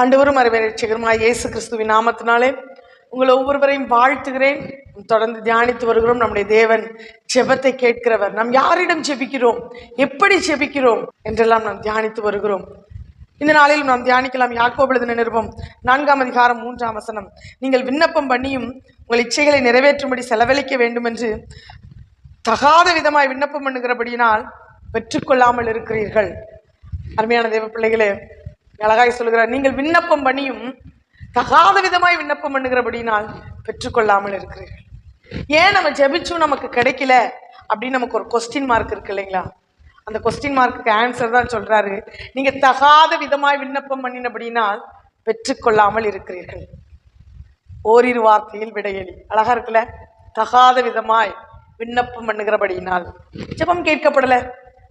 ஆண்டவரும் அறிவரட்சகருமாய் இயேசு கிறிஸ்துவின் நாமத்தினாலே உங்களை ஒவ்வொருவரையும் வாழ்த்துகிறேன். தொடர்ந்து தியானித்து வருகிறோம். நம்முடைய தேவன் ஜெபத்தை கேட்கிறவர். நாம் யாரிடம் ஜெபிக்கிறோம்? எப்படி ஜெபிக்கிறோம்? என்றெல்லாம் நாம் தியானித்து வருகிறோம். இந்த நாளில் நாம் தியானிக்கலாம். யாக்கோபு நிருபம் நான்காம் அதிகாரம் மூன்றாம் வசனம். நீங்கள் விண்ணப்பம் பண்ணியும் உங்கள் இச்சைகளை நிறைவேற்றும்படி செலவழிக்க வேண்டும் என்று தகாத விதமாய் விண்ணப்பம் பண்ணுகிறபடியினால் பெற்றுக்கொள்ளாமல் இருக்கிறீர்கள். அருமையான தேவ பிள்ளைகளே அழகாய் சொல்கிறார் நீங்கள் விண்ணப்பம் பண்ணியும் தகாத விதமாய் விண்ணப்பம் பண்ணுகிறபடினால் பெற்றுக்கொள்ளாமல் இருக்கிறீர்கள். ஏன் நம்ம ஜெபிச்சும் நமக்கு கிடைக்கல? அப்படின்னு நமக்கு ஒரு கொஸ்டின் மார்க் இருக்கு இல்லைங்களா? அந்த கொஸ்டின் மார்க்குக்கு ஆன்சர் தான் சொல்றாரு. நீங்க தகாத விதமாய் விண்ணப்பம் பண்ணினபடினால் பெற்றுக்கொள்ளாமல் இருக்கிறீர்கள். ஓரிரு வார்த்தையில் விடையளி அழகா இருக்குல்ல? தகாத விதமாய் விண்ணப்பம் பண்ணுகிறபடினால். ஜெபம் கேட்கப்படல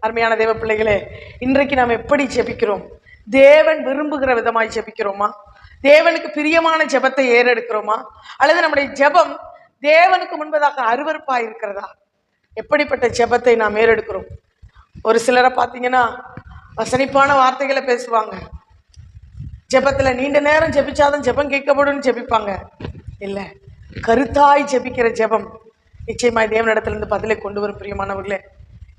அருமையான தேவ பிள்ளைகளே இன்றைக்கு நாம் எப்படி ஜெபிக்கிறோம்? தேவன் விரும்புகிற விதமாய் ஜெபிக்கிறோமா? தேவனுக்கு பிரியமான ஜெபத்தை ஏறெடுக்கிறோமா? அல்லது நம்முடைய ஜெபம் தேவனுக்கு முன்பதாக அருவறுப்பா இருக்கிறதா? எப்படிப்பட்ட ஜெபத்தை நாம் ஏறெடுக்கிறோம்? ஒரு சிலரை பார்த்தீங்கன்னா வசனிப்பான வார்த்தைகளை பேசுவாங்க. ஜெபத்துல நீண்ட நேரம் ஜெபிச்சாதான் ஜெபம் கேட்கப்படும்னு ஜெபிப்பாங்க. இல்ல கருத்தாய் ஜெபிக்கிற ஜெபம். நிச்சயமாய் தேவனிடத்திலிருந்து பதிலை கொண்டு வரும் பிரியமானவர்களே.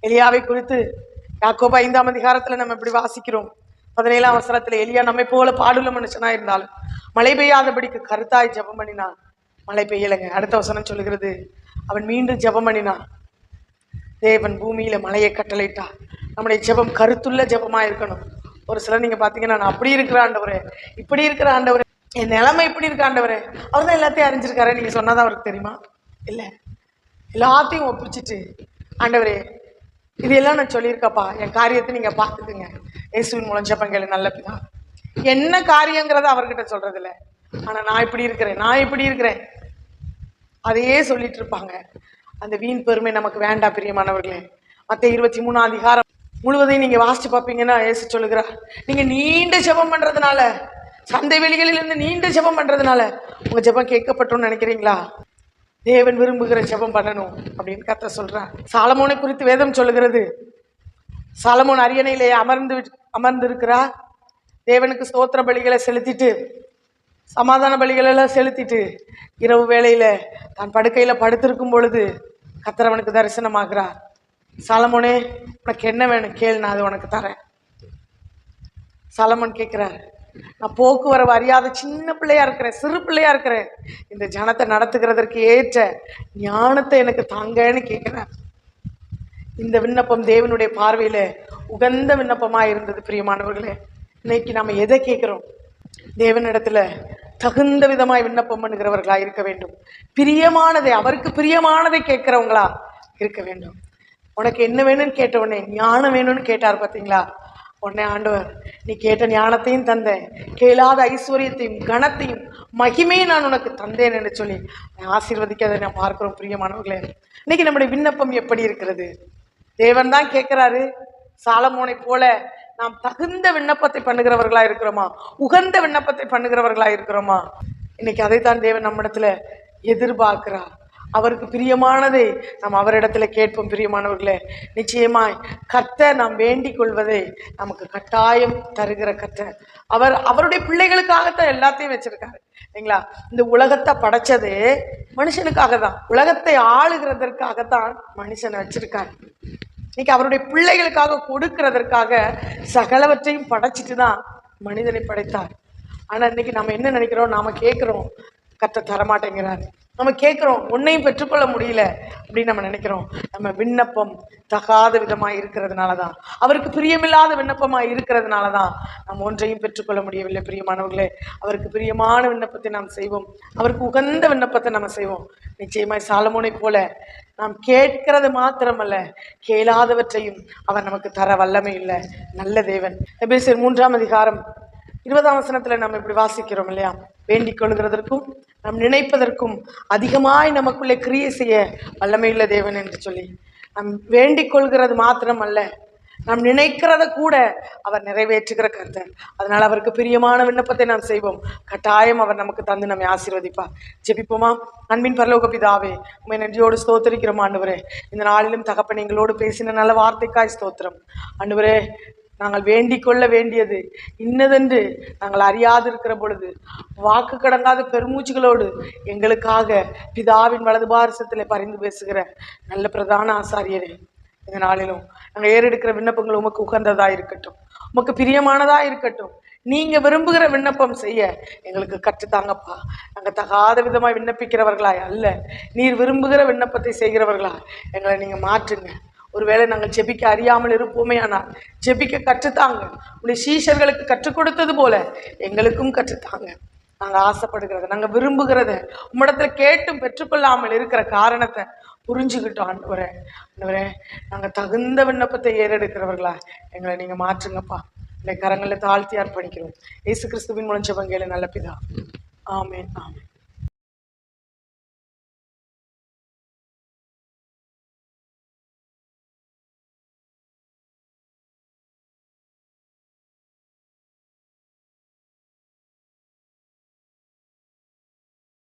எலியாவை குறித்து யாக்கோபா ஐந்தாம் அதிகாரத்துல நம்ம இப்படி வாசிக்கிறோம். பதினேழாம் அவசரத்துல எலியா நம்மை போல பாடுள்ள மனுஷனா இருந்தாலும் மழை பெய்யாதபடிக்கு கருத்தாய் ஜெபம் பண்ணினான். மழை பெய்யலைங்க. அடுத்த வசனம் சொல்லுகிறது அவன் மீண்டும் ஜெபம் பண்ணினான். தேவன் பூமியில மலையை கட்டளைட்டா நம்முடைய ஜெபம் கருத்துள்ள ஜபமா இருக்கணும். ஒரு சிலர் நீங்க பாத்தீங்கன்னா நான் அப்படி இருக்கிற ஆண்டவரே இப்படி இருக்கிற ஆண்டவரே என் நிலைமை இப்படி இருக்க ஆண்டவரே அவர் தான் எல்லாத்தையும் அறிஞ்சிருக்காரு. நீங்க சொன்னதா அவருக்கு தெரியுமா? இல்ல. எல்லாத்தையும் ஒப்பிச்சிட்டு ஆண்டவரே இதையெல்லாம் நான் சொல்லியிருக்கப்பா என் காரியத்தை நீங்க பார்த்துக்குங்க. இயேசுவின் மூலம் ஜெபம் கேளு நல்ல பிதா என்ன காரியங்கிறத அவர்கிட்ட சொல்றது ஆனால் ஆனா நான் இப்படி இருக்கிறேன் நான் இப்படி இருக்கிறேன். அதையே சொல்லிட்டு இருப்பாங்க. அந்த வீண் பெருமை நமக்கு வேண்டாம் பிரியமானவர்களே மத்த இருபத்தி மூணாம் அதிகாரம் முழுவதையும் நீங்க வாசிச்சு பார்ப்பீங்கன்னா ஏசு சொல்லுகிறார். நீங்க நீண்ட ஜெபம் பண்றதுனால சந்தை வெளிகளில் இருந்து நீண்ட ஜெபம் பண்றதுனால உங்க ஜெபம் கேட்கப்பட்டோம்னு நினைக்கிறீங்களா? தேவன் விரும்புகிற ஜெபம் பண்ணணும் அப்படின்னு கத்த சொல்றார். சாலமோனை குறித்து வேதம் சொல்லுகிறது. சாலமோன் அரியணையிலே அமர்ந்து அமர்ந்து தேவனுக்கு ஸ்தோத்திர பலிகளை செலுத்திட்டு சமாதான பலிகளெல்லாம் செலுத்திட்டு இரவு வேளையில் தான் படுக்கையில் படுத்திருக்கும் பொழுது கத்தரவனுக்கு தரிசனமாகிறார். சாலமோனே உனக்கு என்ன வேணும்? கேள் நான் அது உனக்கு தரேன். சாலமோன் கேட்குறாரு நான் போக்குவரவு அறியாத சின்ன பிள்ளையா இருக்கிறேன் சிறு பிள்ளையா இருக்கிறேன். இந்த ஜனத்தை நடத்துகிறதற்கு ஏற்ற ஞானத்தை எனக்கு தாங்கன்னு கேட்குறேன் இந்த விண்ணப்பம் தேவனுடைய பார்வையில் உகந்த விண்ணப்பமாக இருந்தது பிரியமானவர்களே. இன்னைக்கு நாம் எதை கேட்குறோம்? தேவனிடத்தில் தகுந்த விதமாய் விண்ணப்பம் பண்ணுகிறவர்களா இருக்க வேண்டும். பிரியமானதை அவருக்கு பிரியமானதை கேட்கிறவங்களா இருக்க வேண்டும். உனக்கு என்ன வேணும்னு கேட்ட உடனே ஞானம் வேணும்னு கேட்டார் பார்த்தீங்களா உடனே ஆண்டவர் நீ கேட்ட ஞானத்தையும் தந்தேன். கேளாத ஐஸ்வர்யத்தையும் கனத்தையும் மகிமையும் நான் உனக்கு தந்தேன் என்று சொல்லி ஆசீர்வதிக்காத நான் பார்க்கிறோம் பிரியமானவர்களே. இன்னைக்கு நம்முடைய விண்ணப்பம் எப்படி இருக்கிறது? தேவன் தான் கேட்கிறாரு சாலமோனை போல நாம் தகுந்த விண்ணப்பத்தை பண்ணுகிறவர்களா இருக்கிறோமா? உகந்த விண்ணப்பத்தை பண்ணுகிறவர்களா இருக்கிறோமா? இன்னைக்கு அதைத்தான் தேவன் நம்மிடத்துல எதிர்பார்க்கிறார். அவருக்கு பிரியமானதை நாம் அவரிடத்துல கேட்போம் பிரியமானவர்களே. நிச்சயமாய் கத்தை நாம் வேண்டிக் கொள்வதை நமக்கு கட்டாயம் தருகிற கத்தை அவர் அவருடைய பிள்ளைகளுக்காகத்தான் எல்லாத்தையும் வச்சிருக்காரு. சரிங்களா இந்த உலகத்தை படைச்சதே மனுஷனுக்காக தான் உலகத்தை ஆளுகிறதற்காகத்தான் மனுஷனை வச்சிருக்காரு. இன்னைக்கு அவருடைய பிள்ளைகளுக்காக கொடுக்கிறதற்காக சகலவற்றையும் படைச்சிட்டு தான் மனிதனை படைத்தார். ஆனா இன்னைக்கு நம்ம என்ன நினைக்கிறோம்? நாம கேட்கிறோம் கத்த தரமாட்டேங்கிறாரு. நம்ம கேட்குறோம் ஒன்றையும் பெற்றுக்கொள்ள முடியல அப்படின்னு நம்ம நினைக்கிறோம். நம்ம விண்ணப்பம் தகாத விதமாக இருக்கிறதுனால தான் அவருக்கு பிரியமில்லாத விண்ணப்பமாக இருக்கிறதுனால தான் நம்ம ஒன்றையும் பெற்றுக்கொள்ள முடியவில்லை பிரியமானவர்களே. அவருக்கு பிரியமான விண்ணப்பத்தை நாம் செய்வோம். அவருக்கு உகந்த விண்ணப்பத்தை நம்ம செய்வோம். நிச்சயமாய் சாலமோனை போல நாம் கேட்கிறது மாத்திரமல்ல கேளாதவற்றையும் அவர் நமக்கு தர வல்லமை இல்லை. நல்ல தேவன். எபேசியர் மூன்றாம் அதிகாரம் இருபதாம் வசனத்துல நம்ம இப்படி வாசிக்கிறோம் இல்லையா? வேண்டிக் கொள்கிறதற்கும் நாம் நினைப்பதற்கும் அதிகமாய் நமக்குள்ளே கிரியை செய்ய வல்லமையுள்ள தேவன் என்று சொல்லி நம் வேண்டிக் கொள்கிறது மாத்திரம் அல்ல நாம் நினைக்கிறத கூட அவர் நிறைவேற்றுகிற கர்த்தர். அதனால் அவருக்கு பிரியமான விண்ணப்பத்தை நாம் செய்வோம். கட்டாயம் அவர் நமக்கு தந்து நம்மை ஆசீர்வதிப்பார். ஜெபிப்போமா? அன்பின் பரலோக பிதாவே உண்மை நன்றியோடு ஸ்தோத்தரிக்கிறோம் ஆண்டுவரே. இந்த நாளிலும் தகப்பன் எங்களோடு பேசின நல்ல வார்த்தைக்காய் ஸ்தோத்திரம். ஆண்டுவரே நாங்கள் வேண்டிக் கொள்ள வேண்டியது இன்னதென்று நாங்கள் அறியாதிருக்கிற பொழுது வாக்கு கடங்காத பெருமூச்சுகளோடு எங்களுக்காக பிதாவின் வலது பாரசத்தில் பரிந்து பேசுகிற நல்ல பிரதான ஆசாரியரே இந்த நாளிலும் நாங்கள் ஏறெடுக்கிற விண்ணப்பங்கள் உமக்கு உகந்ததாக இருக்கட்டும் உமக்கு பிரியமானதாக இருக்கட்டும் நீங்கள் விரும்புகிற விண்ணப்பம் செய்ய எங்களுக்கு கற்றுத்தாங்கப்பா. நாங்கள் தகாத விதமாக விண்ணப்பிக்கிறவர்களாய் அல்ல நீர் விரும்புகிற விண்ணப்பத்தை செய்கிறவர்களா எங்களை நீங்கள் மாற்றுங்க. ஒருவேளை நாங்கள் ஜெபிக்க அறியாமல் இருப்போமே ஆனால் ஜெபிக்க கற்றுத்தாங்க. உடைய சீஷர்களுக்கு கற்றுக் கொடுத்தது போல எங்களுக்கும் கற்றுத்தாங்க. நாங்கள் ஆசைப்படுகிறத நாங்கள் விரும்புகிறத உம்மிடத்துல கேட்டும் பெற்றுக்கொள்ளாமல் இருக்கிற காரணத்தை புரிஞ்சுக்கிட்டோம் ஆண்டவரே. ஆண்டவரே நாங்கள் தகுந்த விண்ணப்பத்தை ஏறெடுக்கிறவர்களா? எங்களை நீங்கள் மாற்றுங்கப்பா. இல்லை கரங்களில் தாழ்த்தி அர்ப்பணிக்கிறோம். இயேசு கிறிஸ்துவின் மூலம் ஜெபங்கேளு நல்ல பிதா. ஆமேன் ஆமேன்.